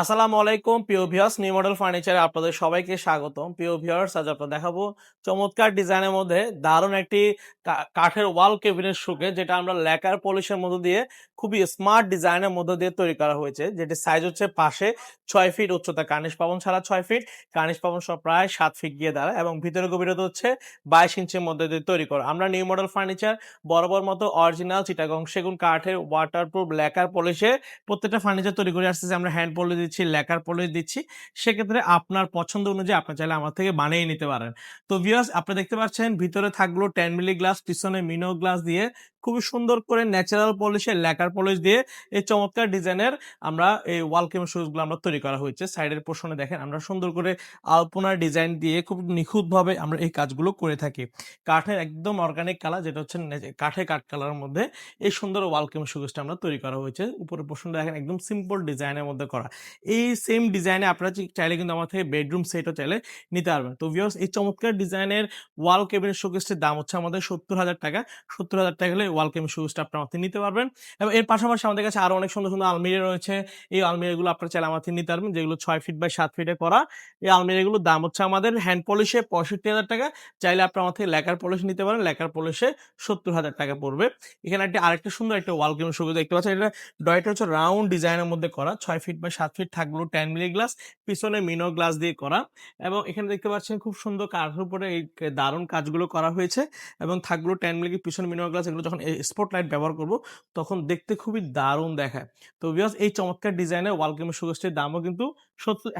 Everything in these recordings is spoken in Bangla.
আসসালামু আলাইকুম ভিউয়ার্স, নিউ মডেল ফার্নিচারে আপনাদের সবাইকে স্বাগতম। প্রিয় ভিউয়ার্স, আজ আপনাদের দেখাবো চমৎকার ডিজাইনের মধ্যে দারুণ একটি কাঠের ওয়াল কেবিনেট শুকে যেটা আমরা ল্যাকার পলিশের মধ্যে দিয়ে খুবই স্মার্ট ডিজাইনের মধ্যে দিয়ে তৈরি করা হয়েছে। যেটি সাইজ হচ্ছে পাশে ছয় ফিট উচ্চতা কার্নিশ পাবন ছাড়া ছয় ফিট কার্নিশ পাবন সব প্রায় সাত ফিট গিয়ে দাঁড়ায় এবং ভিতরে গভীরতা হচ্ছে বাইশ ইঞ্চির মধ্যে দিয়ে তৈরি করা। আমরা নিউ মডেল ফার্নিচার বরাবর মতো অরিজিনাল চিটাগং সেগুন কাঠের ওয়াটারপ্রুফ ল্যাকার পলিশে প্রত্যেকটা ফার্নিচার তৈরি করে আসতেছে। আমরা হ্যান্ড পলিশ দিচ্ছি লেকার পলিশ দিচ্ছি, সেক্ষেত্রে আপনার পছন্দ অনুযায়ী আপনি চাইলে আমার থেকে বানিয়ে নিতে পারেন। তো ভিউয়ার্স আপনি দেখতে পাচ্ছেন, ভিতরে থাকল টেন মিলি গ্লাস পিছনে মিনো গ্লাস দিয়ে খুবই সুন্দর করে ন্যাচারাল পলিশে লেকার পলিশ দিয়ে এই চমৎকার ডিজাইনের আমরা এই ওয়াল কেম শুজগুলো আমরা তৈরি করা হয়েছে। সাইডের পোর্শনে দেখেন, আমরা সুন্দর করে আলপনার ডিজাইন দিয়ে খুব নিখুঁতভাবে আমরা এই কাজগুলো করে থাকি। কাঠের একদম অর্গানিক কালার যেটা হচ্ছে কাঠের কাঠ কালারের মধ্যে এই সুন্দর ওয়ালকেম সুগেজটা আমরা তৈরি করা হয়েছে। উপরে পোর্শনটা দেখেন, একদম সিম্পল ডিজাইনের মধ্যে করা। এই সেম ডিজাইনে আপনারা চাইলে কিন্তু আমার থেকে বেডরুম সেটও চাইলে নিতে পারবেন। তো ভিউয়ার্স এই চমৎকার ডিজাইনের ওয়াল কেবিনেট শোকেসটির দাম হচ্ছে আমাদের সত্তর হাজার টাকা। সত্তর হাজার টাকা হলে ওয়াল কেবিনেট শোকেসটা আপনার আমার নিতে পারবেন। এবং এর পাশাপাশি আমাদের কাছে আরও অনেক সুন্দর সুন্দর আলমিরা রয়েছে। এই আলমিরাগুলো আপনারা চাইলে আমার নিতে পারবেন, যেগুলো ছয় ফিট বাই সাত ফিটে করা। এই আলমিরাগুলোর দাম হচ্ছে আমাদের হ্যান্ড পলিশে পঁয়ষট্টি হাজার টাকা। চাইলে আপনার আমার থেকে লেকার পলিশ নিতে পারেন, লেকার পলিশে সত্তর হাজার টাকা পড়বে। এখানে একটা আরেকটা সুন্দর একটা ওয়ালকেম শোকেস দেখতে পাচ্ছেন, এটা ডয়টা হচ্ছে রাউন্ড ডিজাইনের মধ্যে করা। ছয় ফিট বাই সাত ফিট থাকল টেন মিলি গ্লাস পিছনে মিনো গ্লাস দিয়ে করা। এবং এখানে দেখতে পাচ্ছেন খুব সুন্দর কাঠের উপরে এই দারুণ কাজগুলো করা হয়েছে। এবং থাকল টেন মিলি পিছনে মিনো গ্লাস এগুলো যখন স্পট লাইট ব্যবহার করব, তখন দেখতে খুবই দারুণ দেখায়। তো বিকজ এই চমৎকার ডিজাইনের ওয়ালকেমি সুগোষ্ঠীর দামও কিন্তু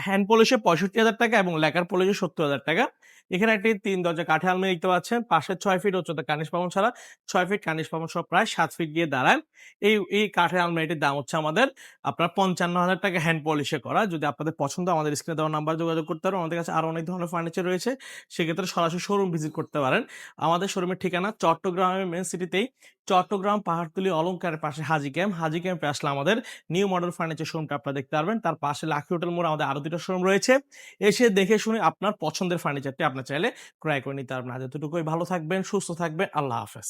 হ্যান্ড পলিশে পঁয়ষট্টি হাজার টাকা এবং লেকার পলিশে সত্তর হাজার টাকা। এখানে একটি তিন দরজা কাঠে আলমারি দেখতে পাচ্ছেন। পাশে ছয় ফিট উচ্চতা কানিশ পাবন ছাড়া ছয় ফিট কানিশ পাবন সব প্রায় সাত ফিট গিয়ে দাঁড়ায়। এই এই কাঠের আলমারিটির দাম হচ্ছে আমাদের আপনার পঞ্চান্ন হাজার টাকা হ্যান্ড পলিশে করা। যদি আপনাদের পছন্দ আমাদের স্ক্রিনে দেওয়া নাম্বার যোগাযোগ করতে পারেন। আমাদের কাছে আরও অনেক ধরনের ফার্নিচার রয়েছে। সেক্ষেত্রে সরাসরি শোরুম ভিজিট করতে পারেন। আমাদের শোরুমের ঠিকানা চট্টগ্রামের মেন সিটিতেই চট্টগ্রাম পাহাড়তলি অলঙ্কারের পাশে হাজি ক্যাম্প হাজি ক্যাম্পে আসলে আমাদের নিউ মডেল ফার্নিচার শোরুমটা আপনারা দেখতে পারবেন। তার পাশে লাখি হোটেল মোড় আমাদের আরও দুটো শোরুম রয়েছে। এসে দেখে শুনে আপনার পছন্দের ফার্নিচারটি আপনার চাইলে ক্রয় করে নিতে পারবেন। আজ এতটুকুই ভালো থাকবেন সুস্থ থাকবেন আল্লাহ হাফেজ।